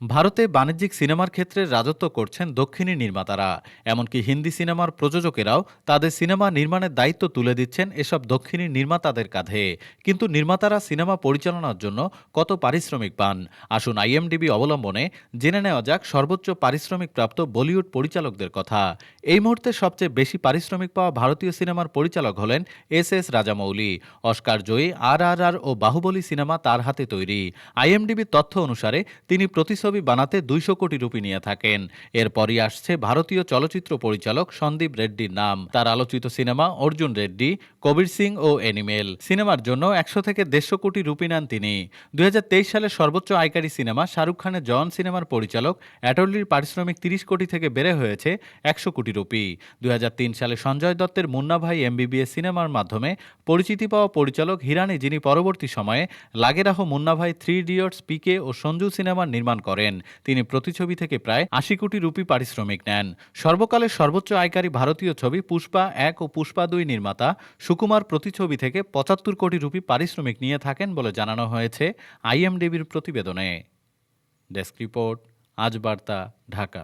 ভারতে বাণিজ্যিক সিনেমার ক্ষেত্রে রাজত্ব করছেন দক্ষিণী নির্মাতারা। এমনকি হিন্দি সিনেমার প্রযোজকেরাও তাদের সিনেমা নির্মাণের দায়িত্ব তুলে দিচ্ছেন এসব দক্ষিণী নির্মাতাদের কাঁধে। কিন্তু নির্মাতারা সিনেমা পরিচালনার জন্য কত পারিশ্রমিক পান? আসুন আইএমডিবি অবলম্বনে জেনে নেওয়া যাক সর্বোচ্চ পারিশ্রমিক প্রাপ্ত বলিউড পরিচালকদের কথা। এই মুহূর্তে সবচেয়ে বেশি পারিশ্রমিক পাওয়া ভারতীয় সিনেমার পরিচালক হলেন এস এস রাজামৌলি। অস্কার জয়ী, আর আর আর ও বাহুবলী সিনেমা তার হাতে তৈরি। আইএমডিবির তথ্য অনুসারে তিনি প্রতিছবি বানাতে দুইশো কোটি রুপি নিয়ে থাকেন। এরপরই আসছে ভারতীয় চলচ্চিত্র পরিচালক সন্দীপ রেড্ডির নাম। তার আলোচিত সিনেমা অর্জুন রেড্ডি, কবির সিং ও অ্যানিমেল সিনেমার জন্য একশো থেকে দেড়শো কোটি রুপি নেন তিনি। দুই হাজার তেইশ সালে সর্বোচ্চ আয়কারী সিনেমা শাহরুখ খানের জন সিনেমার পরিচালক অ্যাটর্লির পারিশ্রমিক তিরিশ কোটি থেকে বেড়ে হয়েছে একশো কোটি রুপি। দুই হাজার তিন সালে সঞ্জয় দত্তের মুন্না ভাই এমবিবিএস সিনেমার মাধ্যমে পরিচিতি পাওয়া পরিচালক হিরানি, যিনি পরবর্তী সময়ে Lage Raho Munna Bhai, three idiots, PK ও সঞ্জু সিনেমার নির্মাণ করেন। তিনি প্রতিছবি থেকে প্রায় আশি কোটি রুপি পারিশ্রমিক নেন। সর্বকালের সর্বোচ্চ আয়কারী ভারতীয় ছবি পুষ্পা এক ও পুষ্পা দুই নির্মাতা সুকুমার প্রতিছবি থেকে পঁচাত্তর কোটি রুপি পারিশ্রমিক নিয়ে থাকেন বলে জানানো হয়েছে আইএমডিবির প্রতিবেদনে। ডেস্ক রিপোর্ট, আজ বার্তা, ঢাকা।